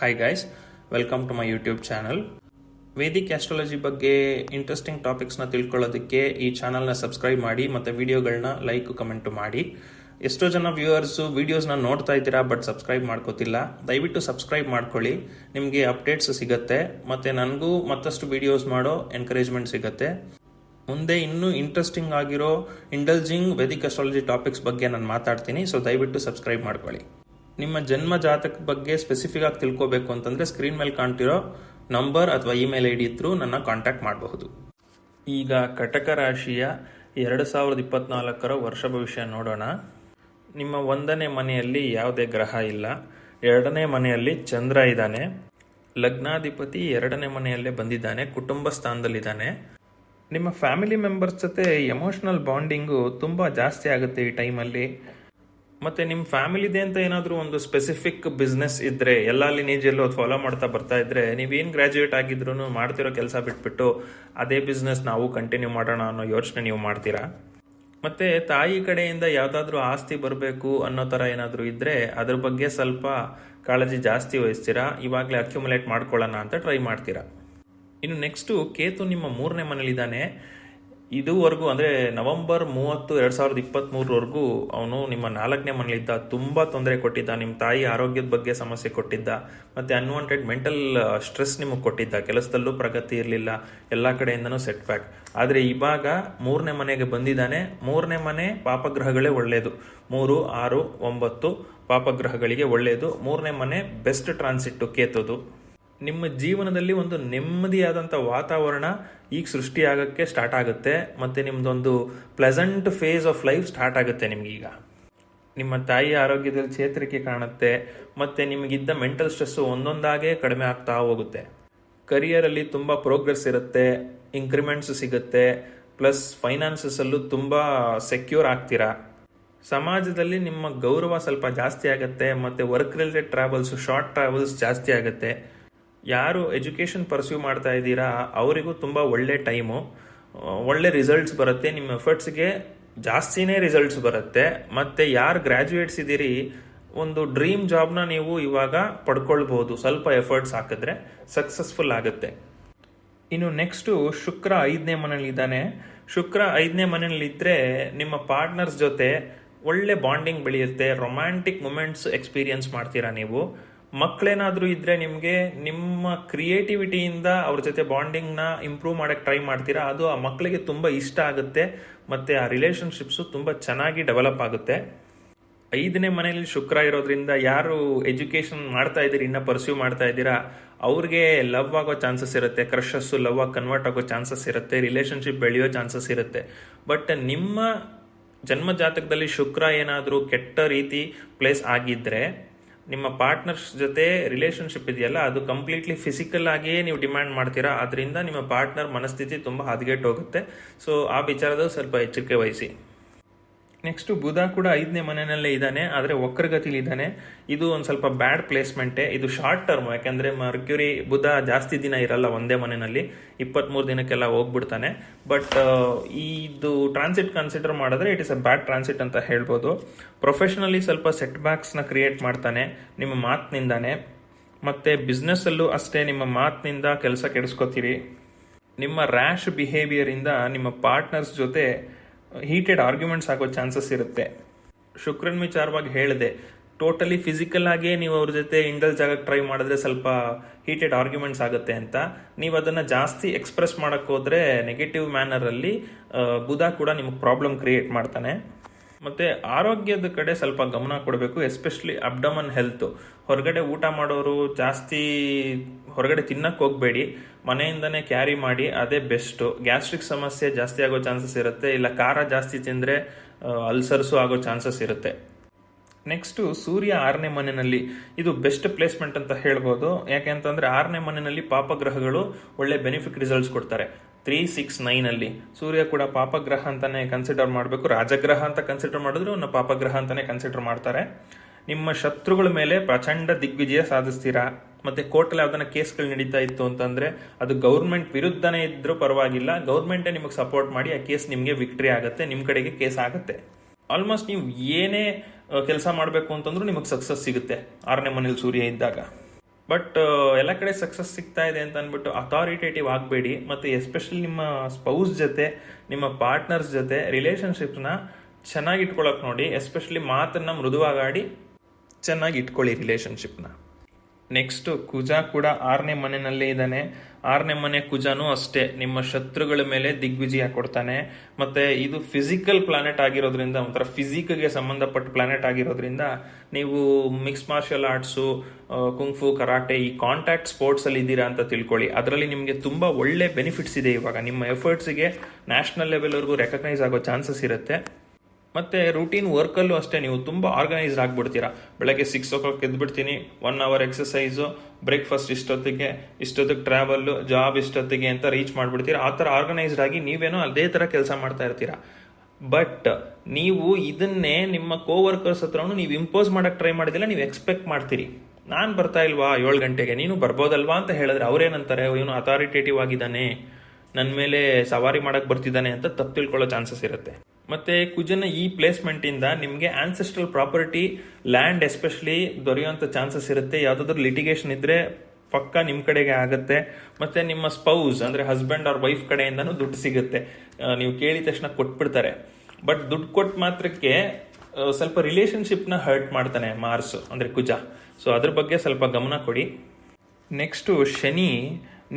Hi guys welcome to my YouTube channel Vedic astrology ಬಗ್ಗೆ interesting ಟಾಪಿಕ್ಸ್ನ ತಿಳ್ಕೊಳ್ಳೋದಕ್ಕೆ ಈ ಚಾನಲ್ನ ಸಬ್ಸ್ಕ್ರೈಬ್ ಮಾಡಿ ಮತ್ತು ವೀಡಿಯೋಗಳನ್ನ ಲೈಕ್ ಕಮೆಂಟು ಮಾಡಿ. ಎಷ್ಟೋ ಜನ ವ್ಯೂವರ್ಸು ವೀಡಿಯೋಸ್ನ ನೋಡ್ತಾ ಇದ್ದೀರಾ ಬಟ್ ಸಬ್ಸ್ಕ್ರೈಬ್ ಮಾಡ್ಕೋತಿಲ್ಲ. ದಯವಿಟ್ಟು ಸಬ್ಸ್ಕ್ರೈಬ್ ಮಾಡ್ಕೊಳ್ಳಿ. ನಿಮಗೆ ಅಪ್ಡೇಟ್ಸ್ ಸಿಗುತ್ತೆ. ಮತ್ತು ನನಗೂ ಮತ್ತಷ್ಟು ವೀಡಿಯೋಸ್ ಮಾಡೋ ಎನ್ಕರೇಜ್ಮೆಂಟ್ ಸಿಗುತ್ತೆ. ಮುಂದೆ ಇನ್ನೂ ಇಂಟ್ರೆಸ್ಟಿಂಗ್ ಆಗಿರೋ ಇಂಡಲ್ಜಿಂಗ್ ವೇದಿಕ್ ಅಸ್ಟ್ರಾಲಜಿ ಟಾಪಿಕ್ಸ್ ಬಗ್ಗೆ ನಾನು ಮಾತಾಡ್ತೀನಿ. ಸೊ ದಯವಿಟ್ಟು ಸಬ್ಸ್ಕ್ರೈಬ್ ಮಾಡ್ಕೊಳ್ಳಿ. ನಿಮ್ಮ ಜನ್ಮ ಜಾತಕ ಬಗ್ಗೆ ಸ್ಪೆಸಿಫಿಕ್ ಆಗಿ ತಿಳ್ಕೋಬೇಕು ಅಂತಂದ್ರೆ ಸ್ಕ್ರೀನ್ ಮೇಲೆ ಕಾಣ್ತಿರೋ ನಂಬರ್ ಅಥವಾ ಇಮೇಲ್ ಐ ಡಿ ನನ್ನ ಕಾಂಟ್ಯಾಕ್ಟ್ ಮಾಡಬಹುದು. ಈಗ ಕಟಕ ರಾಶಿಯ ಎರಡು ಸಾವಿರದ ಇಪ್ಪತ್ನಾಲ್ಕರ ವರ್ಷ ಭವಿಷ್ಯ ನೋಡೋಣ. ನಿಮ್ಮ ಒಂದನೇ ಮನೆಯಲ್ಲಿ ಯಾವುದೇ ಗ್ರಹ ಇಲ್ಲ. ಎರಡನೇ ಮನೆಯಲ್ಲಿ ಚಂದ್ರ ಇದ್ದಾನೆ. ಲಗ್ನಾಧಿಪತಿ ಎರಡನೇ ಮನೆಯಲ್ಲೇ ಬಂದಿದ್ದಾನೆ ಕುಟುಂಬ ಸ್ಥಾನದಲ್ಲಿದ್ದಾನೆ ನಿಮ್ಮ ಫ್ಯಾಮಿಲಿ ಮೆಂಬರ್ಸ್ ಜೊತೆ ಎಮೋಷನಲ್ ಬಾಂಡಿಂಗು ತುಂಬ ಜಾಸ್ತಿ ಆಗುತ್ತೆ ಈ ಟೈಮಲ್ಲಿ ಮತ್ತೆ ನಿಮ್ಮ ಫ್ಯಾಮಿಲಿದೆ ಅಂತ ಏನಾದರೂ ಒಂದು ಸ್ಪೆಸಿಫಿಕ್ ಬಿಸ್ನೆಸ್ ಇದ್ರೆ, ಎಲ್ಲ ಲಿನೇಜಲ್ಲೂ ಅದು ಫಾಲೋ ಮಾಡ್ತಾ ಬರ್ತಾ ಇದ್ರೆ ನೀವೇನು ಗ್ರಾಜ್ಯುಯೇಟ್ ಆಗಿದ್ರು ಮಾಡ್ತಿರೋ ಕೆಲಸ ಬಿಟ್ಬಿಟ್ಟು ಅದೇ ಬಿಸ್ನೆಸ್ ನಾವು ಕಂಟಿನ್ಯೂ ಮಾಡೋಣ ಅನ್ನೋ ಯೋಚನೆ ನೀವು ಮಾಡ್ತೀರಾ? ಮತ್ತೆ ತಾಯಿ ಕಡೆಯಿಂದ ಯಾವ್ದಾದ್ರು ಆಸ್ತಿ ಬರಬೇಕು ಅನ್ನೋ ಥರ ಏನಾದರೂ ಇದ್ರೆ, ಅದ್ರ ಬಗ್ಗೆ ಸ್ವಲ್ಪ ಕಾಳಜಿ ಜಾಸ್ತಿ ವಹಿಸ್ತೀರಾ? ಇವಾಗಲೇ ಅಕ್ಯುಮುಲೇಟ್ ಮಾಡ್ಕೊಳ್ಳೋಣ ಅಂತ ಟ್ರೈ ಮಾಡ್ತೀರಾ? ಇನ್ನು ನೆಕ್ಸ್ಟು ಕೇತು ನಿಮ್ಮ ಮೂರನೇ ಮನೇಲಿದ್ದಾನೆ. ಇದುವರೆಗೂ ಅಂದರೆ ನವೆಂಬರ್ ಮೂವತ್ತು ಎರಡು ಸಾವಿರದ ಇಪ್ಪತ್ತ್ಮೂರವರೆಗೂ ಅವನು ನಿಮ್ಮ ನಾಲ್ಕನೇ ಮನೆಯಲ್ಲಿದ್ದ ತುಂಬ ತೊಂದರೆ ಕೊಟ್ಟಿದ್ದ, ನಿಮ್ಮ ತಾಯಿ ಆರೋಗ್ಯದ ಬಗ್ಗೆ ಸಮಸ್ಯೆ ಕೊಟ್ಟಿದ್ದ, ಮತ್ತು ಅನ್ವಾಂಟೆಡ್ ಮೆಂಟಲ್ ಸ್ಟ್ರೆಸ್ ನಿಮಗೆ ಕೊಟ್ಟಿದ್ದ, ಕೆಲಸದಲ್ಲೂ ಪ್ರಗತಿ ಇರಲಿಲ್ಲ, ಎಲ್ಲ ಕಡೆಯಿಂದನೂ ಸೆಟ್ ಬ್ಯಾಕ್ ಆದರೆ ಇವಾಗ ಮೂರನೇ ಮನೆಗೆ ಬಂದಿದ್ದಾನೆ, ಮೂರನೇ ಮನೆ ಪಾಪಗ್ರಹಗಳೇ ಒಳ್ಳೆಯದು ಮೂರು, ಆರು, ಒಂಬತ್ತು ಪಾಪಗ್ರಹಗಳಿಗೆ ಒಳ್ಳೆಯದು ಮೂರನೇ ಮನೆ ಬೆಸ್ಟ್ ಟ್ರಾನ್ಸಿಟ್ಟು ಕೇತೋದು ನಿಮ್ಮ ಜೀವನದಲ್ಲಿ ಒಂದು ನೆಮ್ಮದಿಯಾದಂಥ ವಾತಾವರಣ ಈಗ ಸೃಷ್ಟಿಯಾಗಕ್ಕೆ ಸ್ಟಾರ್ಟ್ ಆಗುತ್ತೆ ಮತ್ತು ನಿಮ್ಮದೊಂದು pleasant phase of life start ಆಗುತ್ತೆ ನಿಮಗೀಗ. ನಿಮ್ಮ ತಾಯಿ ಆರೋಗ್ಯದಲ್ಲಿ ಚೇತರಿಕೆ ಕಾಣುತ್ತೆ, ಮತ್ತು ನಿಮಗಿದ್ದ ಮೆಂಟಲ್ ಸ್ಟ್ರೆಸ್ಸು ಒಂದೊಂದಾಗೇ ಕಡಿಮೆ ಆಗ್ತಾ ಹೋಗುತ್ತೆ. ಕರಿಯರಲ್ಲಿ ತುಂಬ ಪ್ರೋಗ್ರೆಸ್ ಇರುತ್ತೆ ಇನ್ಕ್ರಿಮೆಂಟ್ಸ್ ಸಿಗುತ್ತೆ ಪ್ಲಸ್ ಫೈನಾನ್ಸಸ್ಸಲ್ಲೂ ತುಂಬ ಸೆಕ್ಯೂರ್ ಆಗ್ತೀರಾ? ಸಮಾಜದಲ್ಲಿ ನಿಮ್ಮ ಗೌರವ ಸ್ವಲ್ಪ ಜಾಸ್ತಿ ಆಗುತ್ತೆ, ಮತ್ತು work related travels short travels ಜಾಸ್ತಿ ಆಗುತ್ತೆ. ಯಾರು ಎಜುಕೇಷನ್ ಪರ್ಸ್ಯೂ ಮಾಡ್ತಾ ಇದ್ದೀರಾ, ಅವರಿಗೂ ತುಂಬ ಒಳ್ಳೆ ಟೈಮು. ಒಳ್ಳೆ ರಿಸಲ್ಟ್ಸ್ ಬರುತ್ತೆ, ನಿಮ್ಮ ಎಫರ್ಟ್ಸ್ಗೆ ಜಾಸ್ತಿನೇ ರಿಸಲ್ಟ್ಸ್ ಬರುತ್ತೆ. ಮತ್ತು ಯಾರು ಗ್ರ್ಯಾಜುಯೇಟ್ಸ್ ಇದ್ದೀರಿ, ಒಂದು ಡ್ರೀಮ್ ಜಾಬ್ನ ನೀವು ಇವಾಗ ಪಡ್ಕೊಳ್ಬೋದು, ಸ್ವಲ್ಪ ಎಫರ್ಟ್ಸ್ ಹಾಕಿದ್ರೆ ಸಕ್ಸಸ್ಫುಲ್ ಆಗುತ್ತೆ. ಇನ್ನು ನೆಕ್ಸ್ಟು ಶುಕ್ರ ಐದನೇ ಮನೇಲಿದ್ದಾನೆ ಶುಕ್ರ ಐದನೇ ಮನೇಲಿದ್ದರೆ ನಿಮ್ಮ ಪಾರ್ಟ್ನರ್ಸ್ ಜೊತೆ ಒಳ್ಳೆ ಬಾಂಡಿಂಗ್ ಬೆಳೆಯುತ್ತೆ, ರೊಮ್ಯಾಂಟಿಕ್ ಮೂಮೆಂಟ್ಸ್ ಎಕ್ಸ್ಪೀರಿಯನ್ಸ್ ಮಾಡ್ತೀರಾ ನೀವು. ಮಕ್ಕಳೇನಾದರೂ ಇದ್ರೆ ನಿಮಗೆ ನಿಮ್ಮ ಕ್ರಿಯೇಟಿವಿಟಿಯಿಂದ ಅವ್ರ ಜೊತೆ ಬಾಂಡಿಂಗ್ನ ಇಂಪ್ರೂವ್ ಮಾಡೋಕ್ಕೆ ಟ್ರೈ ಮಾಡ್ತೀರಾ? ಅದು ಆ ಮಕ್ಕಳಿಗೆ ತುಂಬ ಇಷ್ಟ ಆಗುತ್ತೆ, ಮತ್ತು ಆ ರಿಲೇಷನ್ಶಿಪ್ಸು ತುಂಬ ಚೆನ್ನಾಗಿ ಡೆವಲಪ್ ಆಗುತ್ತೆ. ಐದನೇ ಮನೆಯಲ್ಲಿ ಶುಕ್ರ ಇರೋದ್ರಿಂದ ಯಾರು ಎಜುಕೇಶನ್ ಮಾಡ್ತಾ ಇದ್ದೀರಿ, ಇನ್ನ ಪರ್ಸ್ಯೂ ಮಾಡ್ತಾ ಇದ್ದೀರಾ, ಅವ್ರಿಗೆ ಲವ್ ಆಗೋ ಚಾನ್ಸಸ್ ಇರುತ್ತೆ ಕ್ರಷಸ್ಸು ಲವ್ ಆಗಿ ಕನ್ವರ್ಟ್ ಆಗೋ ಚಾನ್ಸಸ್ ಇರುತ್ತೆ ರಿಲೇಶನ್ಶಿಪ್ ಬೆಳೆಯೋ ಚಾನ್ಸಸ್ ಇರುತ್ತೆ. ಬಟ್ ನಿಮ್ಮ ಜನ್ಮ ಜಾತಕದಲ್ಲಿ ಶುಕ್ರ ಏನಾದರೂ ಕೆಟ್ಟ ರೀತಿ ಪ್ಲೇಸ್ ಆಗಿದ್ರೆ ನಿಮ್ಮ ಪಾರ್ಟ್ನರ್ಸ್ ಜೊತೆ ರಿಲೇಶನ್ಶಿಪ್ ಇದೆಯಲ್ಲ, ಅದು ಕಂಪ್ಲೀಟ್ಲಿ ಫಿಸಿಕಲ್ ಆಗಿಯೇ ನೀವು ಡಿಮ್ಯಾಂಡ್ ಮಾಡ್ತೀರಾ ಅದರಿಂದ ನಿಮ್ಮ ಪಾರ್ಟ್ನರ್ ಮನಸ್ಥಿತಿ ತುಂಬ ಹದಗೆಟ್ಟು ಹೋಗುತ್ತೆ ಸೊ ಆ ವಿಚಾರದ ಸ್ವಲ್ಪ ಎಚ್ಚರಿಕೆ ವಹಿಸಿ. ನೆಕ್ಸ್ಟ್ ಬುಧ ಕೂಡ ಐದನೇ ಮನೆಯಲ್ಲೇ ಇದ್ದಾನೆ, ಆದರೆ ವಕ್ರಗತಿಲಿ ಇದ್ದಾನೆ. ಇದು ಒಂದು ಸ್ವಲ್ಪ ಬ್ಯಾಡ್ ಪ್ಲೇಸ್ಮೆಂಟೇ ಇದು ಶಾರ್ಟ್ ಟರ್ಮ್ ಯಾಕೆಂದರೆ ಮರ್ಕ್ಯೂರಿ ಬುಧ ಜಾಸ್ತಿ ದಿನ ಇರಲ್ಲ ಒಂದೇ ಮನೆಯಲ್ಲಿ. ಇಪ್ಪತ್ತ್ಮೂರು ದಿನಕ್ಕೆಲ್ಲ ಹೋಗ್ಬಿಡ್ತಾನೆ. ಬಟ್ ಇದು ಟ್ರಾನ್ಸಿಟ್ ಕನ್ಸಿಡರ್ ಮಾಡಿದ್ರೆ it is a bad transit ಅಂತ ಹೇಳ್ಬೋದು. ಪ್ರೊಫೆಷನಲಿ ಸ್ವಲ್ಪ ಸೆಟ್ ಬ್ಯಾಕ್ಸ್ನ ಕ್ರಿಯೇಟ್ ಮಾಡ್ತಾನೆ, ನಿಮ್ಮ ಮಾತಿನಿಂದಾನೆ. ಮತ್ತು ಬಿಸ್ನೆಸ್ಸಲ್ಲೂ ಅಷ್ಟೇ, ನಿಮ್ಮ ಮಾತಿನಿಂದ ಕೆಲಸ ಕೆಡಿಸ್ಕೋತೀರಿ. ನಿಮ್ಮ ರ್ಯಾಶ್ ಬಿಹೇವಿಯರಿಂದ ನಿಮ್ಮ ಪಾರ್ಟ್ನರ್ಸ್ ಜೊತೆ ಹೀಟೆಡ್ ಆರ್ಗ್ಯುಮೆಂಟ್ಸ್ ಆಗೋ ಚಾನ್ಸಸ್ ಇರುತ್ತೆ. ಶುಕ್ರನ್ ವಿಚಾರವಾಗಿ ಹೇಳಿದೆ ಟೋಟಲಿ ಫಿಸಿಕಲ್ ಆಗಿ ನೀವು ಅವ್ರ ಜೊತೆ ಇಂಗಲ್ ಜಾಗಕ್ಕೆ ಟ್ರೈ ಮಾಡಿದ್ರೆ ಸ್ವಲ್ಪ ಹೀಟೆಡ್ ಆರ್ಗ್ಯುಮೆಂಟ್ಸ್ ಆಗುತ್ತೆ ಅಂತ. ನೀವು ಅದನ್ನು ಜಾಸ್ತಿ ಎಕ್ಸ್ಪ್ರೆಸ್ ಮಾಡೋಕ್ಕೆ ಹೋದರೆ ನೆಗೆಟಿವ್ ಮ್ಯಾನರಲ್ಲಿ ಬುಧ ಕೂಡ ನಿಮಗೆ ಪ್ರಾಬ್ಲಮ್ ಕ್ರಿಯೇಟ್ ಮಾಡ್ತಾನೆ. ಮತ್ತು ಆರೋಗ್ಯದ ಕಡೆ ಸ್ವಲ್ಪ ಗಮನ ಕೊಡಬೇಕು ಎಸ್ಪೆಷಲಿ ಅಬ್ಡಮನ್ ಹೆಲ್ತ್ ಹೊರಗಡೆ ಊಟ ಮಾಡೋರು ಜಾಸ್ತಿ ಹೊರಗಡೆ ತಿನ್ನಕ್ಕೆ ಹೋಗಬೇಡಿ, ಮನೆಯಿಂದನೇ ಕ್ಯಾರಿ ಮಾಡಿ, ಅದೇ ಬೆಸ್ಟು ಗ್ಯಾಸ್ಟ್ರಿಕ್ ಸಮಸ್ಯೆ ಜಾಸ್ತಿ ಆಗೋ ಚಾನ್ಸಸ್ ಇರುತ್ತೆ, ಇಲ್ಲ ಖಾರ ಜಾಸ್ತಿ ತಿಂದರೆ ಅಲ್ಸರ್ಸು ಆಗೋ ಚಾನ್ಸಸ್ ಇರುತ್ತೆ. ನೆಕ್ಸ್ಟು ಸೂರ್ಯ ಆರನೇ ಮನೆಯಲ್ಲಿ, ಇದು ಬೆಸ್ಟ್ ಪ್ಲೇಸ್ಮೆಂಟ್ ಅಂತ ಹೇಳ್ಬೋದು. ಯಾಕೆ ಅಂತಂದರೆ ಆರನೇ ಮನೆಯಲ್ಲಿ ಪಾಪಗ್ರಹಗಳು ಒಳ್ಳೆ ಬೆನಿಫಿಟ್ ರಿಸಲ್ಟ್ಸ್ ಕೊಡ್ತಾರೆ. ತ್ರೀ ಸಿಕ್ಸ್ ನೈನಲ್ಲಿ ಸೂರ್ಯ ಕೂಡ ಪಾಪಗ್ರಹ ಅಂತಾನೆ ಕನ್ಸಿಡರ್ ಮಾಡಬೇಕು, ರಾಜಗ್ರಹ ಅಂತ ಕನ್ಸಿಡರ್ ಮಾಡಿದ್ರು ಪಾಪಗ್ರಹ ಅಂತಾನೆ ಕನ್ಸಿಡರ್ ಮಾಡ್ತಾರೆ. ನಿಮ್ಮ ಶತ್ರುಗಳ ಮೇಲೆ ಪ್ರಚಂಡ ದಿಗ್ವಿಜಯ ಸಾಧಿಸ್ತೀರಾ? ಮತ್ತೆ ಕೋರ್ಟಲ್ಲಿ ಯಾವ್ದನ್ನ ಕೇಸ್ಗಳು ನಡೀತಾ ಇತ್ತು ಅಂತಂದ್ರೆ ಅದು ಗೌರ್ಮೆಂಟ್ ವಿರುದ್ಧನೇ ಇದ್ರೂ ಪರವಾಗಿಲ್ಲ. ಗೌರ್ಮೆಂಟೇ ನಿಮಗೆ ಸಪೋರ್ಟ್ ಮಾಡಿ ಆ ಕೇಸ್ ನಿಮಗೆ ವಿಕ್ಟ್ರಿ ಆಗುತ್ತೆ ನಿಮ್ಮ ಕಡೆಗೆ ಕೇಸ್ ಆಗುತ್ತೆ. ಆಲ್ಮೋಸ್ಟ್ ನೀವು ಏನೇ ಕೆಲಸ ಮಾಡಬೇಕು ಅಂತಂದ್ರು ನಿಮಗೆ ಸಕ್ಸಸ್ ಸಿಗುತ್ತೆ ಆರನೇ ಮನೇಲಿ ಸೂರ್ಯ ಇದ್ದಾಗ. ಬಟ್ ಎಲ್ಲ ಕಡೆ ಸಕ್ಸಸ್ ಸಿಗ್ತಾ ಇದೆ ಅಂತ ಅಂದ್ಬಿಟ್ಟು ಅಥಾರಿಟೇಟಿವ್ ಆಗಬೇಡಿ. ಮತ್ತು ಎಸ್ಪೆಷಲಿ ನಿಮ್ಮ ಸ್ಪೌಸ್ ಜೊತೆ, ನಿಮ್ಮ ಪಾರ್ಟ್ನರ್ಸ್ ಜೊತೆ ರಿಲೇಷನ್ಶಿಪ್ನ ಚೆನ್ನಾಗಿ ಇಟ್ಕೊಳಕ್ ನೋಡಿ ಎಸ್ಪೆಷಲಿ ಮಾತನ್ನ ಮೃದುವಾಗಾಡಿ ಚೆನ್ನಾಗಿ ಇಟ್ಕೊಳ್ಳಿ ರಿಲೇಷನ್ಶಿಪ್ನ ನೆಕ್ಸ್ಟ್ ಕುಜ ಕೂಡ ಆರನೇ ಮನೆಯಲ್ಲೇ ಇದ್ದಾನೆ. ಆರನೇ ಮನೆ ಕುಜಾನು ಅಷ್ಟೇ. ನಿಮ್ಮ ಶತ್ರುಗಳ ಮೇಲೆ ದಿಗ್ವಿಜಯ ಕೊಡ್ತಾನೆ. ಮತ್ತೆ ಇದು ಫಿಸಿಕಲ್ ಪ್ಲಾನೆಟ್ ಆಗಿರೋದ್ರಿಂದ, ಒಂಥರ ಫಿಸಿಕ್ಗೆ ಸಂಬಂಧಪಟ್ಟ ಪ್ಲಾನೆಟ್ ಆಗಿರೋದ್ರಿಂದ, ನೀವು mix martial arts kung fu karate ಈ ಕಾಂಟ್ಯಾಕ್ಟ್ ಸ್ಪೋರ್ಟ್ಸ್ ಅಲ್ಲಿ ಇದ್ದೀರಾ ಅಂತ ತಿಳ್ಕೊಳ್ಳಿ. ಅದರಲ್ಲಿ ನಿಮಗೆ ತುಂಬಾ ಒಳ್ಳೆ ಬೆನಿಫಿಟ್ಸ್ ಇದೆ ಇವಾಗ. ನಿಮ್ಮ ಎಫರ್ಟ್ಸ್ಗೆ ನ್ಯಾಷನಲ್ ಲೆವೆಲ್ವರೆಗೂ ರೆಕಗ್ನೈಸ್ ಆಗೋ ಚಾನ್ಸಸ್ ಇರುತ್ತೆ. ಮತ್ತೆ ರೂಟೀನ್ ವರ್ಕಲ್ಲೂ ಅಷ್ಟೇ, ನೀವು ತುಂಬ ಆರ್ಗನೈಸ್ಡ್ ಆಗ್ಬಿಡ್ತೀರಾ. ಬೆಳಗ್ಗೆ ಸಿಕ್ಸ್ ಓ ಕ್ಲಾಕ್ ಎದ್ಬಿಡ್ತೀನಿ ಒನ್ ಅವರ್ ಎಕ್ಸಸೈಸು ಬ್ರೇಕ್ಫಾಸ್ಟ್ ಇಷ್ಟೊತ್ತಿಗೆ ಇಷ್ಟೊತ್ತಿಗೆ ಟ್ರಾವೆಲ್ ಜಾಬ್ ಇಷ್ಟೊತ್ತಿಗೆ ಅಂತ ರೀಚ್ ಮಾಡ್ಬಿಡ್ತೀರಾ. ಆ ಥರ ಆರ್ಗನೈಸ್ಡ್ ಆಗಿ ನೀವೇನೋ ಅದೇ ಥರ ಕೆಲಸ ಮಾಡ್ತಾ ಇರ್ತೀರಾ. ಬಟ್ ನೀವು ಇದನ್ನೇ ನಿಮ್ಮ ಕೋ ವರ್ಕರ್ಸ್ ಹತ್ರನೂ ನೀವು ಇಂಪೋಸ್ ಮಾಡೋಕೆ ಟ್ರೈ ಮಾಡಿದಿಲ್ಲ, ನೀವು ಎಕ್ಸ್ಪೆಕ್ಟ್ ಮಾಡ್ತೀರಿ. ನಾನು ಬರ್ತಾ ಇಲ್ವಾ ಏಳು ಗಂಟೆಗೆ? ನೀನು ಬರ್ಬೋದಲ್ವಾ ಅಂತ ಹೇಳಿದ್ರೆ ಅವ್ರೇನಂತಾರೆ ಇವನು ಅಥಾರಿಟೇಟಿವ್ ಆಗಿದ್ದಾನೆ. ನನ್ನ ಮೇಲೆ ಸವಾರಿ ಮಾಡಕ್ ಬರ್ತಿದ್ದಾನೆ ಅಂತ ತಪ್ಪು ತಿಳ್ಕೊಳ್ಳೋ ಚಾನ್ಸಸ್ ಇರುತ್ತೆ. ಮತ್ತೆ ಕುಜನ ಈ ಪ್ಲೇಸ್ಮೆಂಟ್ ಇಂದ ನಿಮಗೆ ಆನ್ಸೆಸ್ಟ್ರಲ್ ಪ್ರಾಪರ್ಟಿ ಲ್ಯಾಂಡ್ ಎಸ್ಪೆಷಲಿ ದೊರೆಯುವಂತ ಚಾನ್ಸಸ್ ಇರುತ್ತೆ. ಯಾವ್ದಾದ್ರು ಲಿಟಿಗೇಷನ್ ಇದ್ರೆ ಪಕ್ಕ ನಿಮ್ ಕಡೆಗೆ ಆಗುತ್ತೆ. ಮತ್ತೆ ನಿಮ್ಮ ಸ್ಪೌಸ್ ಅಂದ್ರೆ ಹಸ್ಬೆಂಡ್ ಅವ್ರ ವೈಫ್ ಕಡೆಯಿಂದನೂ ದುಡ್ಡು ಸಿಗುತ್ತೆ. ನೀವು ಕೇಳಿದ ತಕ್ಷಣ ಕೊಟ್ಬಿಡ್ತಾರೆ. ಬಟ್ ದುಡ್ಡು ಕೊಟ್ಟ ಮಾತ್ರಕ್ಕೆ ಸ್ವಲ್ಪ ಸ್ವಲ್ಪ ನ ಹರ್ಟ್ ಮಾಡ್ತಾನೆ ಮಾರ್ಸ್, ಅಂದ್ರೆ ಕುಜ. ಸೊ ಅದ್ರ ಬಗ್ಗೆ ಸ್ವಲ್ಪ ಗಮನ ಕೊಡಿ. ನೆಕ್ಸ್ಟು ಶನಿ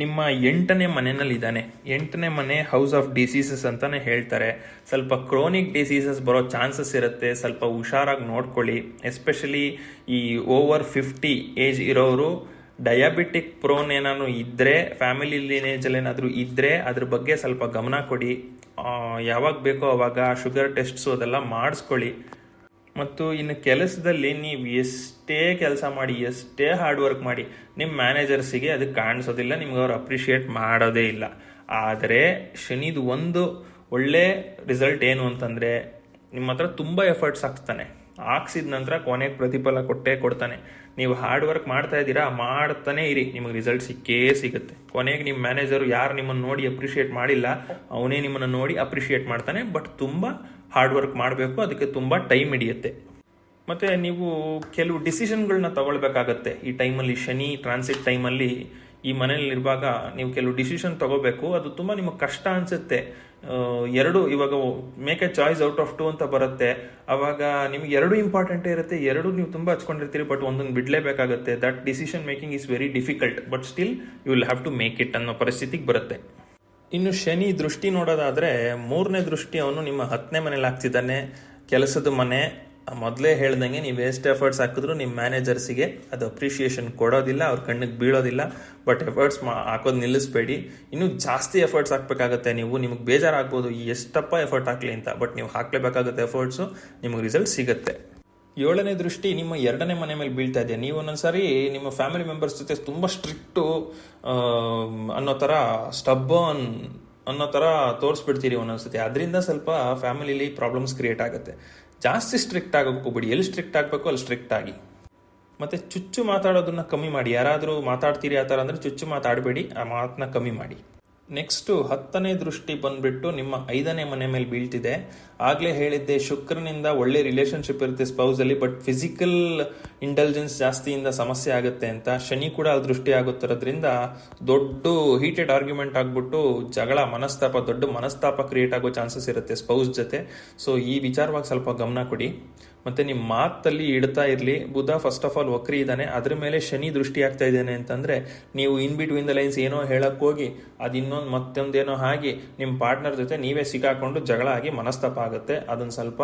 ನಿಮ್ಮ ಎಂಟನೇ ಮನೆಯಲ್ಲಿ ಇದ್ದಾನೆ ಎಂಟನೇ ಮನೆ ಹೌಸ್ ಆಫ್ ಡಿಸೀಸಸ್ ಅಂತಾನೆ ಹೇಳ್ತಾರೆ. ಸ್ವಲ್ಪ ಕ್ರೋನಿಕ್ ಡಿಸೀಸಸ್ ಬರೋ ಚಾನ್ಸಸ್ ಇರುತ್ತೆ. ಸ್ವಲ್ಪ ಹುಷಾರಾಗಿ ನೋಡ್ಕೊಳ್ಳಿ. ಎಸ್ಪೆಷಲಿ ಈ ಓವರ್ ಫಿಫ್ಟಿ ಏಜ್ ಇರೋರು ಡಯಾಬಿಟಿಕ್ ಪ್ರೋನ್ ಏನಾದ್ರು ಇದ್ರೆ ಫ್ಯಾಮಿಲಿ ಲಿನೇಜಲ್ಲಿ ಏನಾದರೂ ಇದ್ರೆ ಅದ್ರ ಬಗ್ಗೆ ಸ್ವಲ್ಪ ಗಮನ ಕೊಡಿ. ಯಾವಾಗ ಬೇಕೋ ಅವಾಗ ಶುಗರ್ ಟೆಸ್ಟ್ಸು ಅದೆಲ್ಲ ಮಾಡಿಸ್ಕೊಳ್ಳಿ. ಮತ್ತು ಇನ್ನು ಕೆಲಸದಲ್ಲಿ ನೀವು ಎಷ್ಟೇ ಕೆಲಸ ಮಾಡಿ, ಎಷ್ಟೇ ಹಾರ್ಡ್ ವರ್ಕ್ ಮಾಡಿ, ನಿಮ್ಮ ಮ್ಯಾನೇಜರ್ಸಿಗೆ ಅದು ಕಾಣಿಸೋದಿಲ್ಲ, ನಿಮ್ಗೆ ಅವ್ರು ಅಪ್ರಿಷಿಯೇಟ್ ಮಾಡೋದೇ ಇಲ್ಲ. ಆದರೆ ಶನಿದು ಒಂದು ಒಳ್ಳೆ ರಿಸಲ್ಟ್ ಏನು ಅಂತಂದರೆ ನಿಮ್ಮ ಹತ್ರ ತುಂಬ ಎಫರ್ಟ್ಸ್ ಹಾಕ್ತಾನೆ ಹಾಕ್ಸಿದ ನಂತರ ಕೊನೆಗೆ ಪ್ರತಿಫಲ ಕೊಟ್ಟೇ ಕೊಡ್ತಾನೆ. ನೀವು ಹಾರ್ಡ್ ವರ್ಕ್ ಮಾಡ್ತಾ ಇದ್ದೀರಾ, ಮಾಡ್ತಾನೆ ಇರಿ. ನಿಮಗೆ ರಿಸಲ್ಟ್ ಸಿಕ್ಕೇ ಸಿಗುತ್ತೆ. ಕೊನೆಗೆ ನಿಮ್ಮ ಮ್ಯಾನೇಜರು ಯಾರು ನಿಮ್ಮನ್ನು ನೋಡಿ ಅಪ್ರಿಷಿಯೇಟ್ ಮಾಡಿಲ್ಲ, ಅವನೇ ನಿಮ್ಮನ್ನು ನೋಡಿ ಅಪ್ರಿಷಿಯೇಟ್ ಮಾಡ್ತಾನೆ. ಬಟ್ ತುಂಬ ಹಾರ್ಡ್ ವರ್ಕ್ ಮಾಡಬೇಕು, ಅದಕ್ಕೆ ತುಂಬ ಟೈಮ್ ಹಿಡಿಯುತ್ತೆ. ಮತ್ತೆ ನೀವು ಕೆಲವು ಡಿಸಿಷನ್ಗಳನ್ನ ತಗೊಳ್ಬೇಕಾಗತ್ತೆ. ಈ ಟೈಮಲ್ಲಿ ಶನಿ ಟ್ರಾನ್ಸಿಟ್ ಟೈಮಲ್ಲಿ ಈ ಮನೇಲಿರುವಾಗ ನೀವು ಕೆಲವು ಡಿಸಿಷನ್ ತಗೋಬೇಕು. ಅದು ತುಂಬ ನಿಮಗೆ ಕಷ್ಟ ಅನ್ಸುತ್ತೆ. ಎರಡು, ಇವಾಗ make a choice out of two ಅಂತ ಬರುತ್ತೆ. ಅವಾಗ ನಿಮ್ಗೆ ಎರಡು ಇಂಪಾರ್ಟೆಂಟ್ ಇರುತ್ತೆ, ಎರಡು ನೀವು ತುಂಬ ಹಚ್ಕೊಂಡಿರ್ತೀರಿ ಬಟ್ ಒಂದೊಂದು ಬಿಡಲೇಬೇಕಾಗುತ್ತೆ. That decision making is very difficult but still you will have to make it ಅನ್ನೋ ಪರಿಸ್ಥಿತಿಗೆ ಬರುತ್ತೆ. ಇನ್ನು ಶನಿ ದೃಷ್ಟಿ ನೋಡೋದಾದ್ರೆ ಮೂರನೇ ದೃಷ್ಟಿ ಅವನು ನಿಮ್ಮ ಹತ್ತನೇ ಮನೇಲಿ ಹಾಕ್ತಿದ್ದಾನೆ, ಕೆಲಸದ ಮನೆ. ಮೊದಲೇ ಹೇಳ್ದಂಗೆ ನೀವು ಎಷ್ಟು ಎಫರ್ಟ್ಸ್ ಹಾಕಿದ್ರು ನಿಮ್ಮ ಮ್ಯಾನೇಜರ್ಸಿಗೆ ಅದು ಅಪ್ರಿಷಿಯೇಷನ್ ಕೊಡೋದಿಲ್ಲ, ಅವ್ರ ಕಣ್ಣಿಗೆ ಬೀಳೋದಿಲ್ಲ. ಬಟ್ ಎಫರ್ಟ್ಸ್ ಮಾ ಹಾಕೋದು ನಿಲ್ಲಿಸ್ಬೇಡಿ. ಇನ್ನೂ ಜಾಸ್ತಿ ಎಫರ್ಟ್ಸ್ ಹಾಕ್ಬೇಕಾಗತ್ತೆ ನೀವು. ನಿಮಗೆ ಬೇಜಾರಾಗ್ಬೋದು ಎಷ್ಟಪ್ಪ ಎಫರ್ಟ್ ಹಾಕ್ಲಿ ಅಂತ. ಬಟ್ ನೀವು ಹಾಕ್ಲೇಬೇಕಾಗುತ್ತೆ ಎಫರ್ಟ್ಸು ನಿಮಗೆ ರಿಸಲ್ಟ್ ಸಿಗುತ್ತೆ. ಏಳನೇ ದೃಷ್ಟಿ ನಿಮ್ಮ ಎರಡನೇ ಮನೆ ಮೇಲೆ ಬೀಳ್ತಾ ಇದೆ. ನೀವು ಒಂದೊಂದ್ಸರಿ ನಿಮ್ಮ ಫ್ಯಾಮಿಲಿ ಮೆಂಬರ್ಸ್ ಜೊತೆ ತುಂಬ ಸ್ಟ್ರಿಕ್ಟು ಅನ್ನೋ ಥರ ಸ್ಟಬ್ಬನ್ ಅನ್ನೋ ಥರ ತೋರಿಸ್ಬಿಡ್ತೀರಿ ಒಂದೊಂದ್ಸತಿ. ಅದರಿಂದ ಸ್ವಲ್ಪ ಫ್ಯಾಮಿಲಿಲಿ ಪ್ರಾಬ್ಲಮ್ಸ್ ಕ್ರಿಯೇಟ್ ಆಗುತ್ತೆ. ಜಾಸ್ತಿ ಸ್ಟ್ರಿಕ್ಟ್ ಆಗಬೇಕು ಬಿಡಿ. ಎಲ್ಲಿ ಸ್ಟ್ರಿಕ್ಟ್ ಆಗಬೇಕು ಅಲ್ಲಿ ಸ್ಟ್ರಿಕ್ಟ್ ಆಗಿ. ಮತ್ತೆ ಚುಚ್ಚು ಮಾತಾಡೋದನ್ನ ಕಮ್ಮಿ ಮಾಡಿ. ಯಾರಾದರೂ ಮಾತಾಡ್ತೀರಿ ಆ ಥರ ಅಂದರೆ ಚುಚ್ಚು ಮಾತಾಡಬೇಡಿ. ಆ ಮಾತನ್ನ ಕಮ್ಮಿ ಮಾಡಿ. ನೆಕ್ಸ್ಟು ಹತ್ತನೇ ದೃಷ್ಟಿ ಬಂದ್ಬಿಟ್ಟು ನಿಮ್ಮ ಐದನೇ ಮನೆ ಮೇಲೆ ಬೀಳ್ತಿದೆ. ಆಗಲೇ ಹೇಳಿದ್ದೆ, ಶುಕ್ರನಿಂದ ಒಳ್ಳೆ ರಿಲೇಶನ್ಶಿಪ್ ಇರುತ್ತೆ ಸ್ಪೌಸಲ್ಲಿ ಬಟ್ ಫಿಸಿಕಲ್ ಇಂಟೆಲಿಜೆನ್ಸ್ ಜಾಸ್ತಿಯಿಂದ ಸಮಸ್ಯೆ ಆಗುತ್ತೆ ಅಂತ. ಶನಿ ಕೂಡ ಅಲ್ಲಿ ದೃಷ್ಟಿ ಆಗುತ್ತಿರೋದ್ರಿಂದ ದೊಡ್ಡ ಹೀಟೆಡ್ ಆರ್ಗ್ಯುಮೆಂಟ್ ಆಗಿಬಿಟ್ಟು ಜಗಳ, ಮನಸ್ತಾಪ, ದೊಡ್ಡ ಮನಸ್ತಾಪ ಕ್ರಿಯೇಟ್ ಆಗೋ ಚಾನ್ಸಸ್ ಇರುತ್ತೆ ಸ್ಪೌಸ್ ಜೊತೆ. ಸೊ ಈ ವಿಚಾರವಾಗಿ ಸ್ವಲ್ಪ ಗಮನ ಕೊಡಿ. ಮತ್ತೆ ನಿಮ್ಮ ಮಾತಲ್ಲಿ ಇಡ್ತಾ ಇರಲಿ. ಬುಧ ಫಸ್ಟ್ ಆಫ್ ಆಲ್ ವಕ್ರಿ ಇದ್ದಾನೆ. ಅದ್ರ ಮೇಲೆ ಶನಿ ದೃಷ್ಟಿ ಆಗ್ತಾ ಇದ್ದಾನೆ ಅಂತಂದ್ರೆ ನೀವು ಇನ್ ಬಿಟ್ವೀನ್ ದ ಲೈನ್ಸ್ ಏನೋ ಹೇಳಕ್ ಹೋಗಿ, ಅದು ಇನ್ನೊಂದು ಮತ್ತೊಂದೇನೋ ಆಗಿ ನಿಮ್ಮ ಪಾರ್ಟ್ನರ್ ಜೊತೆ ನೀವೇ ಸಿಕ್ಕಾಕೊಂಡು ಜಗಳ ಆಗಿ ಮನಸ್ತಾಪ ಆಗುತ್ತೆ. ಅದನ್ನ ಸ್ವಲ್ಪ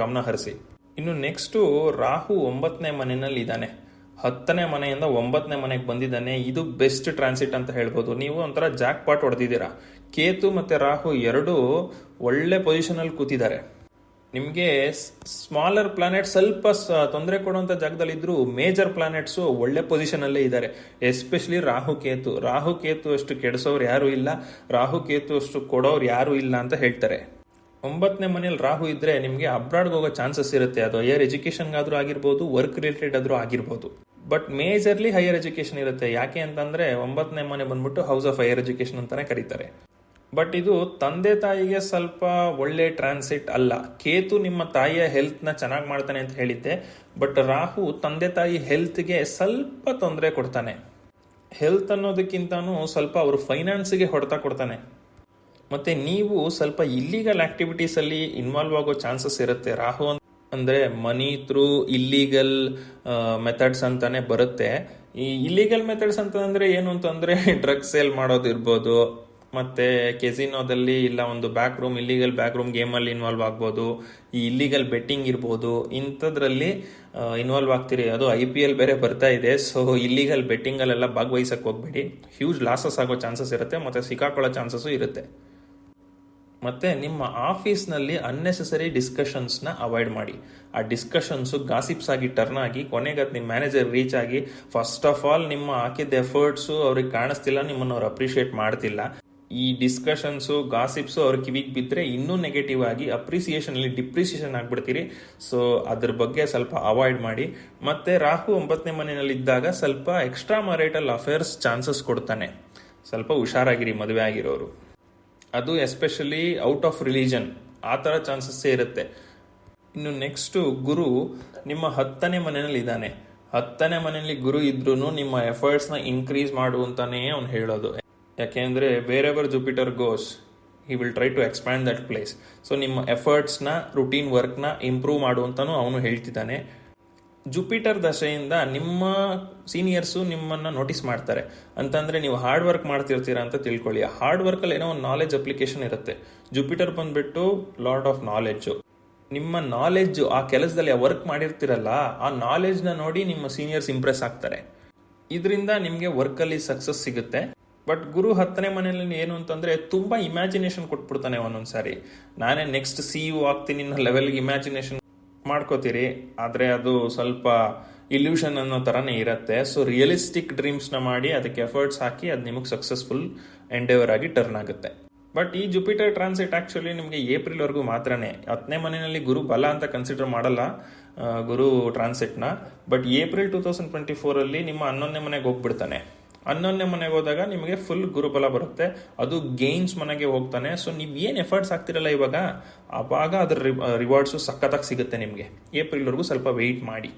ಗಮನ ಹರಿಸಿ. ಇನ್ನು ನೆಕ್ಸ್ಟು ರಾಹು ಒಂಬತ್ತನೇ ಮನೆಯಲ್ಲಿ ಇದ್ದಾನೆ. ಹತ್ತನೇ ಮನೆಯಿಂದ ಒಂಬತ್ತನೇ ಮನೆಗೆ ಬಂದಿದ್ದಾನೆ. ಇದು ಬೆಸ್ಟ್ ಟ್ರಾನ್ಸಿಟ್ ಅಂತ ಹೇಳ್ಬೋದು. ನೀವು ಒಂಥರ ಜಾಕ್ ಪಾಟ್ ಹೊಡೆದಿದ್ದೀರಾ. ಕೇತು ಮತ್ತೆ ರಾಹು ಎರಡೂ ಒಳ್ಳೆ ಪೊಸಿಷನಲ್ಲಿ ಕೂತಿದ್ದಾರೆ. ನಿಮಗೆ ಸ್ಮಾಲರ್ ಪ್ಲಾನೆಟ್ ಸ್ವಲ್ಪ ತೊಂದರೆ ಕೊಡುವಂಥ ಜಾಗದಲ್ಲಿ ಇದ್ರು ಮೇಜರ್ ಪ್ಲಾನೆಟ್ಸು ಒಳ್ಳೆ ಪೊಸಿಷನಲ್ಲೇ ಇದ್ದಾರೆ. ಎಸ್ಪೆಷಲಿ ರಾಹು ಕೇತು. ಅಷ್ಟು ಕೆಡಿಸೋರು ಯಾರೂ ಇಲ್ಲ. ರಾಹು ಕೇತು ಅಷ್ಟು ಕೊಡೋರು ಯಾರು ಇಲ್ಲ ಅಂತ ಹೇಳ್ತಾರೆ. ಒಂಬತ್ತನೇ ಮನೇಲಿ ರಾಹು ಇದ್ರೆ ನಿಮಗೆ ಅಬ್ರಾಡ್ಗೆ ಹೋಗೋ ಚಾನ್ಸಸ್ ಇರುತ್ತೆ. ಅದು ಹೈಯರ್ ಎಜುಕೇಷನ್ಗಾದರೂ ಆಗಿರ್ಬೋದು ವರ್ಕ್ ರಿಲೇಟೆಡ್ ಆದ್ರೂ ಆಗಿರ್ಬೋದು. ಬಟ್ ಮೇಜರ್ಲಿ ಹೈಯರ್ ಎಜುಕೇಷನ್ ಇರುತ್ತೆ. ಯಾಕೆ ಅಂತಂದ್ರೆ ಒಂಬತ್ತನೇ ಮನೆ ಬಂದ್ಬಿಟ್ಟು ಹೌಸ್ ಆಫ್ ಹೈಯರ್ ಎಜುಕೇಷನ್ ಅಂತಾನೆ ಕರೀತಾರೆ. ಬಟ್ ಇದು ತಂದೆ ತಾಯಿಗೆ ಸ್ವಲ್ಪ ಒಳ್ಳೆ ಟ್ರಾನ್ಸಿಟ್ ಅಲ್ಲ. ಕೇತು ನಿಮ್ಮ ತಾಯಿಯ ಹೆಲ್ತ್ನ ಚೆನ್ನಾಗಿ ಮಾಡ್ತಾನೆ ಅಂತ ಹೇಳಿದ್ದೆ. ಬಟ್ ರಾಹು ತಂದೆ ತಾಯಿ ಹೆಲ್ತ್ಗೆ ಸ್ವಲ್ಪ ತೊಂದರೆ ಕೊಡ್ತಾನೆ. ಹೆಲ್ತ್ ಅನ್ನೋದಕ್ಕಿಂತನೂ ಸ್ವಲ್ಪ ಅವರು ಫೈನಾನ್ಸ್ಗೆ ಹೊಡೆತ ಕೊಡ್ತಾನೆ. ಮತ್ತೆ ನೀವು ಸ್ವಲ್ಪ ಇಲ್ಲೀಗಲ್ ಆಕ್ಟಿವಿಟೀಸ್ ಅಲ್ಲಿ ಇನ್ವಾಲ್ವ್ ಆಗೋ ಚಾನ್ಸಸ್ ಇರುತ್ತೆ. ರಾಹು ಅಂದರೆ ಮನಿ ಥ್ರೂ ಇಲ್ಲೀಗಲ್ ಮೆಥಡ್ಸ್ ಅಂತಾನೆ ಬರುತ್ತೆ. ಈ ಇಲ್ಲೀಗಲ್ ಮೆಥಡ್ಸ್ ಅಂತಂದ್ರೆ ಏನು ಅಂತಂದ್ರೆ ಡ್ರಗ್ಸ್ ಸೇಲ್ ಮಾಡೋದು ಇರ್ಬೋದು ಮತ್ತೆ ಕೆಸಿನೋದಲ್ಲಿ ಇಲ್ಲ, ಒಂದು back room illegal back room ಗೇಮಲ್ಲಿ involve ಆಗ್ಬೋದು, ಈ ಇಲ್ಲಿಗಲ್ ಬೆಟ್ಟಿಂಗ್ ಇರ್ಬೋದು, ಇಂಥದ್ರಲ್ಲಿ ಇನ್ವಾಲ್ವ್ ಆಗ್ತೀರಿ. ಅದು ಐ ಪಿ ಎಲ್ ಬೇರೆ ಬರ್ತಾ ಇದೆ ಸೊ ಇಲ್ಲಿಗಲ್ ಬೆಟ್ಟಿಂಗಲ್ಲೆಲ್ಲ ಭಾಗವಹಿಸಕ್ಕೆ ಹೋಗ್ಬೇಡಿ. ಹ್ಯೂಜ್ ಲಾಸಸ್ ಆಗೋ ಚಾನ್ಸಸ್ ಇರುತ್ತೆ, ಮತ್ತೆ ಸಿಕ್ಕಾಕೊಳ್ಳೋ ಚಾನ್ಸಸ್ಸು ಇರುತ್ತೆ. ಮತ್ತೆ ನಿಮ್ಮ ಆಫೀಸ್ನಲ್ಲಿ ಅನ್ನೆಸೆಸರಿ ಡಿಸ್ಕಷನ್ಸ್ನ ಅವಾಯ್ಡ್ ಮಾಡಿ. ಆ ಡಿಸ್ಕಷನ್ಸು ಗಾಸಿಪ್ಸ್ ಆಗಿ ಟರ್ನ್ ಆಗಿ, ಕೊನೆಗೆ ನಿಮ್ಮ ಮ್ಯಾನೇಜರ್ ರೀಚ್ ಆಗಿ ಫಸ್ಟ್ ಆಫ್ ಆಲ್ ನಿಮ್ಮ ಹಾಕಿದ್ದ ಎಫರ್ಟ್ಸು ಅವ್ರಿಗೆ ಕಾಣಿಸ್ತಿಲ್ಲ, ನಿಮ್ಮನ್ನು ಅವ್ರು ಅಪ್ರಿಷಿಯೇಟ್ ಮಾಡ್ತಿಲ್ಲ. ಈ ಡಿಸ್ಕಷನ್ಸು ಗಾಸಿಪ್ಸು ಅವ್ರ ಕಿವಿಗೆ ಬಿದ್ದರೆ ಇನ್ನೂ ನೆಗೆಟಿವ್ ಆಗಿ ಅಪ್ರಿಸಿಯೇಷನಲ್ಲಿ ಡಿಪ್ರಿಸಿಯೇಷನ್ ಆಗಿಬಿಡ್ತೀರಿ. ಸೊ ಅದ್ರ ಬಗ್ಗೆ ಸ್ವಲ್ಪ ಅವಾಯ್ಡ್ ಮಾಡಿ. ಮತ್ತೆ ರಾಹು ಒಂಬತ್ತನೇ ಮನೆಯಲ್ಲಿದ್ದಾಗ ಸ್ವಲ್ಪ ಎಕ್ಸ್ಟ್ರಾ ಮರೈಟಲ್ ಅಫೇರ್ಸ್ ಚಾನ್ಸಸ್ ಕೊಡ್ತಾನೆ. ಸ್ವಲ್ಪ ಹುಷಾರಾಗಿರಿ, ಮದುವೆ ಆಗಿರೋರು. ಅದು ಎಸ್ಪೆಷಲಿ ಔಟ್ ಆಫ್ ರಿಲಿಜನ್ ಆ ಥರ ಚಾನ್ಸಸ್ಸೇ ಇರುತ್ತೆ. ಇನ್ನು ನೆಕ್ಸ್ಟು ಗುರು ನಿಮ್ಮ ಹತ್ತನೇ ಮನೆಯಲ್ಲಿ ಇದ್ದಾನೆ. ಹತ್ತನೇ ಮನೆಯಲ್ಲಿ ಗುರು ಇದ್ರೂ ನಿಮ್ಮ ಎಫರ್ಟ್ಸ್ನ ಇನ್ಕ್ರೀಸ್ ಮಾಡು ಅಂತಾನೇ ಅವ್ನು ಹೇಳೋದು. ಯಾಕೆಂದರೆ ಬೇರೆ Jupiter goes he will try to expand that place so ನಿಮ್ಮ ಎಫರ್ಟ್ಸ್ನ ರುಟೀನ್ ವರ್ಕ್ನ ಇಂಪ್ರೂವ್ ಮಾಡು ಅಂತಾನೂ ಅವನು ಹೇಳ್ತಿದ್ದಾನೆ. ಜುಪಿಟರ್ ದಶೆಯಿಂದ ನಿಮ್ಮ ಸೀನಿಯರ್ಸು ನಿಮ್ಮನ್ನ ನೋಟಿಸ್ ಮಾಡ್ತಾರೆ. ಅಂತಂದರೆ ನೀವು ಹಾರ್ಡ್ ವರ್ಕ್ ಮಾಡ್ತಿರ್ತೀರಾ ಅಂತ ತಿಳ್ಕೊಳ್ಳಿ. ಆ ಹಾರ್ಡ್ ವರ್ಕಲ್ಲಿ ಏನೋ ಒಂದು ನಾಲೆಜ್ ಅಪ್ಲಿಕೇಶನ್ ಇರುತ್ತೆ. ಜುಪಿಟರ್ ಬಂದ್ಬಿಟ್ಟು ಲಾರ್ಡ್ ಆಫ್ ನಾಲೆಡ್ಜು ನಿಮ್ಮ ನಾಲೆಡ್ಜು ಆ ಕೆಲಸದಲ್ಲಿ ವರ್ಕ್ ಮಾಡಿರ್ತೀರಲ್ಲ, ಆ ನಾಲೆಡ್ಜ್ನ ನೋಡಿ ನಿಮ್ಮ ಸೀನಿಯರ್ಸ್ ಇಂಪ್ರೆಸ್ ಆಗ್ತಾರೆ. ಇದರಿಂದ ನಿಮಗೆ ವರ್ಕಲ್ಲಿ ಸಕ್ಸಸ್ ಸಿಗುತ್ತೆ. ಬಟ್ ಗುರು ಹತ್ತನೇ ಮನೆಯಲ್ಲಿ ಏನು ಅಂತಂದ್ರೆ ತುಂಬಾ ಇಮ್ಯಾಜಿನೇಷನ್ ಕೊಟ್ಬಿಡ್ತಾನೆ ಒಂದೊಂದ್ಸಾರಿ. ನಾನೇ ನೆಕ್ಸ್ಟ್ ಸಿ ಯು ಆಗ್ತೀನಿ ಅನ್ನೋ ಲೆವೆಲ್ಗೆ ಇಮ್ಯಾಜಿನೇಷನ್ ಮಾಡ್ಕೋತೀರಿ. ಆದರೆ ಅದು ಸ್ವಲ್ಪ ಇಲ್ಯೂಷನ್ ಅನ್ನೋ ಥರನೇ ಇರುತ್ತೆ. ಸೊ ರಿಯಲಿಸ್ಟಿಕ್ ಡ್ರೀಮ್ಸ್ನ ಮಾಡಿ ಅದಕ್ಕೆ ಎಫರ್ಟ್ಸ್ ಹಾಕಿ ಅದು ನಿಮಗೆ ಸಕ್ಸಸ್ಫುಲ್ ಎಂಡೇವರ್ ಆಗಿ ಟರ್ನ್ ಆಗುತ್ತೆ. ಬಟ್ ಈ ಜುಪಿಟರ್ ಟ್ರಾನ್ಸಿಟ್ ಆಕ್ಚುಲಿ ನಿಮಗೆ ಏಪ್ರಿಲ್ವರೆಗೂ ಮಾತ್ರನೇ. ಹತ್ತನೇ ಮನೆಯಲ್ಲಿ ಗುರು ಬಲ ಅಂತ ಕನ್ಸಿಡರ್ ಮಾಡಲ್ಲ Guru ಟ್ರಾನ್ಸಿಟ್ನ but April two thousand twenty ಫೋರಲ್ಲಿ ನಿಮ್ಮ ಹನ್ನೊಂದನೇ ಮನೆಗೆ ಹೋಗ್ಬಿಡ್ತಾನೆ. ಹನ್ನೊಂದನೇ ಮನೆಗೆ ಹೋದಾಗ ನಿಮಗೆ ಫುಲ್ ಗುರುಬಲ ಬರುತ್ತೆ. ಅದು ಗೇನ್ಸ್ ಮನೆಗೆ ಹೋಗ್ತಾನೆ. ಸೊ ನೀವು ಏನು ಎಫರ್ಟ್ಸ್ ಆಗ್ತಿರಲ್ಲ ಇವಾಗ, ಆವಾಗ ಅದರ ರಿವಾರ್ಡ್ಸು ಸಖತ್ತಾಗಿ ಸಿಗುತ್ತೆ ನಿಮಗೆ. ಏಪ್ರಿಲ್ವರೆಗೂ ಸ್ವಲ್ಪ ವೆಯ್ಟ್ ಮಾಡಿ.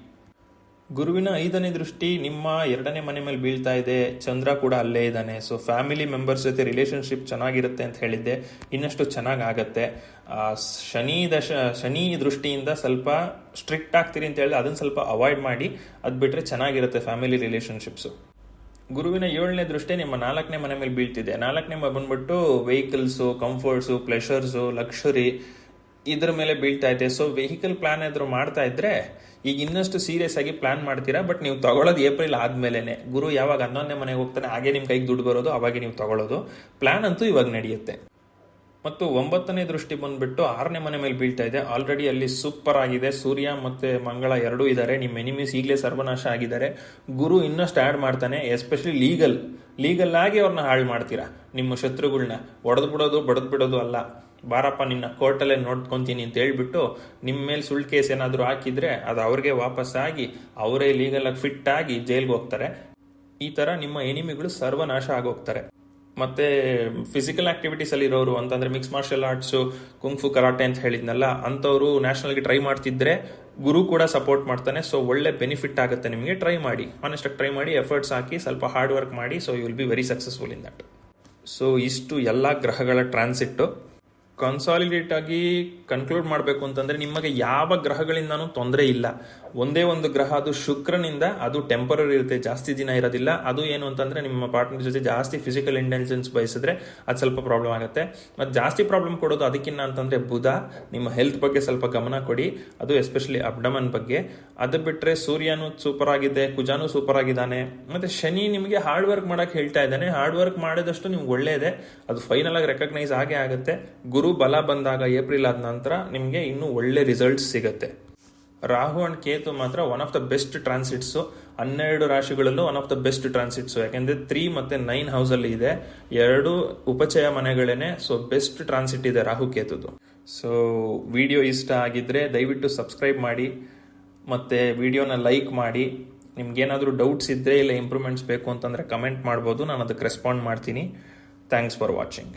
ಗುರುವಿನ ಐದನೇ ದೃಷ್ಟಿ, ನಿಮ್ಮ ಎರಡನೇ ಮನೆ ಮೇಲೆ ಬೀಳ್ತಾ ಇದೆ. ಚಂದ್ರ ಕೂಡ ಅಲ್ಲೇ ಇದ್ದಾನೆ. ಸೊ ಫ್ಯಾಮಿಲಿ ಮೆಂಬರ್ಸ್ ಜೊತೆ ರಿಲೇಶನ್ಶಿಪ್ ಚೆನ್ನಾಗಿರುತ್ತೆ ಅಂತ ಹೇಳಿದ್ದೆ. ಇನ್ನಷ್ಟು ಚೆನ್ನಾಗಿ ಆಗತ್ತೆ ಶನಿ ದಶ, ಶನಿ ದೃಷ್ಟಿಯಿಂದ ಸ್ವಲ್ಪ ಸ್ಟ್ರಿಕ್ಟ್ ಆಗ್ತೀರಿ ಅಂತ ಹೇಳಿದ್ರೆ ಅದನ್ನ ಸ್ವಲ್ಪ ಅವಾಯ್ಡ್ ಮಾಡಿ. ಅದು ಬಿಟ್ಟರೆ ಚೆನ್ನಾಗಿರುತ್ತೆ ಫ್ಯಾಮಿಲಿ ರಿಲೇಶನ್ಶಿಪ್ಸು ಗುರುವಿನ ಏಳನೇ ದೃಷ್ಟಿ ನಿಮ್ಮ ನಾಲ್ಕನೇ ಮನೆ ಮೇಲೆ ಬೀಳ್ತಿದೆ. ನಾಲ್ಕನೇ ಮನೆ ಬಂದ್ಬಿಟ್ಟು ವೆಹಿಕಲ್ಸು ಕಂಫರ್ಟ್ಸು ಪ್ಲೆಷರ್ಸು ಲಕ್ಷುರಿ ಇದ್ರ ಮೇಲೆ ಬೀಳ್ತಾ ಇದೆ. ಸೊ ವೆಹಿಕಲ್ ಪ್ಲಾನ್ ಏನಾದರೂ ಮಾಡ್ತಾ ಇದ್ರೆ ಈಗ ಇನ್ನಷ್ಟು ಸೀರಿಯಸ್ ಆಗಿ ಪ್ಲಾನ್ ಮಾಡ್ತೀರಾ? ಬಟ್ ನೀವು ತಗೊಳ್ಳೋದು ಏಪ್ರಿಲ್ ಆದ್ಮೇಲೆ ಗುರು ಯಾವಾಗ ಹನ್ನೊಂದನೇ ಮನೆಗೆ ಹೋಗ್ತಾನೆ, ಹಾಗೆ ನಿಮ್ಮ ಕೈಗೆ ದುಡ್ಡು ಬರೋದು, ಅವಾಗೆ ನೀವು ತಗೊಳ್ಳೋದು. ಪ್ಲಾನ್ ಅಂತೂ ಇವಾಗ ನಡೆಯುತ್ತೆ. ಮತ್ತು ಒಂಬತ್ತನೇ ದೃಷ್ಟಿ ಬಂದ್ಬಿಟ್ಟು ಆರನೇ ಮನೆ ಮೇಲೆ ಬೀಳ್ತಾ ಇದೆ. ಆಲ್ರೆಡಿ ಅಲ್ಲಿ ಸೂಪರ್ ಆಗಿದೆ. ಸೂರ್ಯ ಮತ್ತೆ ಮಂಗಳ ಎರಡೂ ಇದ್ದಾರೆ. ನಿಮ್ಮ ಎನಿಮೀಸ್ ಈಗಲೇ ಸರ್ವನಾಶ ಆಗಿದ್ದಾರೆ. ಗುರು ಇನ್ನಷ್ಟು ಆ್ಯಡ್ ಮಾಡ್ತಾನೆ. ಎಸ್ಪೆಷಲಿ ಲೀಗಲ್ ಲೀಗಲ್ ಆಗಿ ಅವ್ರನ್ನ ಹಾಳು ಮಾಡ್ತೀರಾ? ನಿಮ್ಮ ಶತ್ರುಗಳನ್ನ ಒಡೆದು ಬಿಡೋದು ಬಡದ್ ಬಿಡೋದು ಅಲ್ಲ. ಬಾರಪ್ಪ, ನಿನ್ನ ಕೋರ್ಟಲ್ಲೇ ನೋಡ್ಕೊಂತೀನಿ ಅಂತ ಹೇಳ್ಬಿಟ್ಟು ನಿಮ್ಮ ಮೇಲೆ ಸುಳ್ಳು ಕೇಸ್ ಏನಾದರೂ ಹಾಕಿದ್ರೆ ಅದು ಅವ್ರಿಗೆ ವಾಪಸ್ ಆಗಿ ಅವರೇ ಲೀಗಲ್ ಆಗಿ ಫಿಟ್ ಆಗಿ ಜೈಲ್ಗೆ ಹೋಗ್ತಾರೆ. ಈ ಥರ ನಿಮ್ಮ ಎನಿಮಿಗಳು ಸರ್ವನಾಶ ಆಗೋಗ್ತಾರೆ. ಮತ್ತೆ ಫಿಸಿಕಲ್ ಆಕ್ಟಿವಿಟೀಸ್ ಅಲ್ಲಿ ಇರೋರು ಅಂತಂದ್ರೆ mix martial arts kung fu karate ಅಂತ ಹೇಳಿದ್ನಲ್ಲ ನ್ಯಾಷನಲ್ ನ್ಯಾಷನಲ್ಗೆ ಟ್ರೈ ಮಾಡ್ತಿದ್ರೆ ಗುರು ಕೂಡ ಸಪೋರ್ಟ್ ಮಾಡ್ತಾನೆ. ಸೊ ಒಳ್ಳೆ ಬೆನಿಫಿಟ್ ಆಗುತ್ತೆ ನಿಮಗೆ. ಟ್ರೈ ಮಾಡಿ. ಆನೆಸ್ಟ್ ಟ್ರೈ ಮಾಡಿ. ಎಫರ್ಟ್ಸ್ ಹಾಕಿ ಸ್ವಲ್ಪ ಹಾರ್ಡ್ ವರ್ಕ್ ಮಾಡಿ. So you will be very successful in that so ಇಷ್ಟು ಎಲ್ಲ ಗ್ರಹಗಳ ಟ್ರಾನ್ಸಿಟ್ಟು ಕನ್ಸಾಲಿಡೇಟ್ ಆಗಿ ಕನ್ಕ್ಲೂಡ್ ಮಾಡಬೇಕು ಅಂತಂದ್ರೆ ನಿಮಗೆ ಯಾವ ಗ್ರಹಗಳಿಂದನೂ ತೊಂದರೆ ಇಲ್ಲ. ಒಂದೇ ಒಂದು ಗ್ರಹ, ಅದು ಶುಕ್ರನಿಂದ ಅದು ಟೆಂಪರರಿ ಇರುತ್ತೆ, ಜಾಸ್ತಿ ದಿನ ಇರೋದಿಲ್ಲ. ಅದು ಏನು ಅಂತಂದ್ರೆ ನಿಮ್ಮ ಪಾರ್ಟ್ನರ್ ಜೊತೆ ಜಾಸ್ತಿ ಫಿಸಿಕಲ್ ಇಂಟೆಲಿಜೆನ್ಸ್ ಬಯಸಿದ್ರೆ ಅದು ಸ್ವಲ್ಪ ಪ್ರಾಬ್ಲಮ್ ಆಗುತ್ತೆ. ಮತ್ತು ಜಾಸ್ತಿ ಪ್ರಾಬ್ಲಮ್ ಕೊಡೋದು ಅದಕ್ಕಿಂತ ಅಂತಂದ್ರೆ ಬುಧ, ನಿಮ್ಮ ಹೆಲ್ತ್ ಬಗ್ಗೆ ಸ್ವಲ್ಪ ಗಮನ ಕೊಡಿ. ಅದು ಎಸ್ಪೆಷಲಿ ಅಬ್ಡಮನ್ ಬಗ್ಗೆ. ಅದು ಬಿಟ್ಟರೆ ಸೂರ್ಯನು ಸೂಪರ್ ಆಗಿದೆ, ಕುಜಾನು ಸೂಪರ್ ಆಗಿದ್ದಾನೆ. ಮತ್ತೆ ಶನಿ ನಿಮಗೆ ಹಾರ್ಡ್ ವರ್ಕ್ ಮಾಡೋಕ್ಕೆ ಹೇಳ್ತಾ ಇದ್ದಾನೆ. ಹಾರ್ಡ್ ವರ್ಕ್ ಮಾಡಿದಷ್ಟು ನಿಮ್ಗೆ ಒಳ್ಳೆಯದೇ ಅದು ಫೈನಲ್ ಆಗಿ ರೆಕಗ್ನೈಸ್ ಆಗೇ ಆಗುತ್ತೆ. ಗುರು ಬಲ ಬಂದಾಗ ಏಪ್ರಿಲ್ ಆದ ನಂತರ ನಿಮಗೆ ಇನ್ನೂ ಒಳ್ಳೆ ರಿಸಲ್ಟ್ಸ್ ಸಿಗುತ್ತೆ. ರಾಹು ಅಂಡ್ ಕೇತು ಮಾತ್ರ one of the best transits ಹನ್ನೆರಡು ರಾಶಿಗಳಲ್ಲೂ one of the best transits ಯಾಕೆಂದರೆ ತ್ರೀ ಮತ್ತೆ ನೈನ್ ಹೌಸಲ್ಲಿ ಇದೆ. ಎರಡು ಉಪಚಯ ಮನೆಗಳೇನೆ ಸೊ ಬೆಸ್ಟ್ ಟ್ರಾನ್ಸಿಟ್ ಇದೆ ರಾಹು ಕೇತುದು. ಸೊ ವಿಡಿಯೋ ಇಷ್ಟ ಆಗಿದ್ರೆ ದಯವಿಟ್ಟು ಸಬ್ಸ್ಕ್ರೈಬ್ ಮಾಡಿ, ಮತ್ತೆ ವಿಡಿಯೋನ ಲೈಕ್ ಮಾಡಿ. ನಿಮ್ಗೇನಾದರೂ ಡೌಟ್ಸ್ ಇದ್ದರೆ ಇಲ್ಲ ಇಂಪ್ರೂವ್ಮೆಂಟ್ಸ್ ಬೇಕು ಅಂತಂದರೆ ಕಮೆಂಟ್ ಮಾಡ್ಬೋದು. ನಾನು ಅದಕ್ಕೆ ರೆಸ್ಪಾಂಡ್ ಮಾಡ್ತೀನಿ. Thanks for watching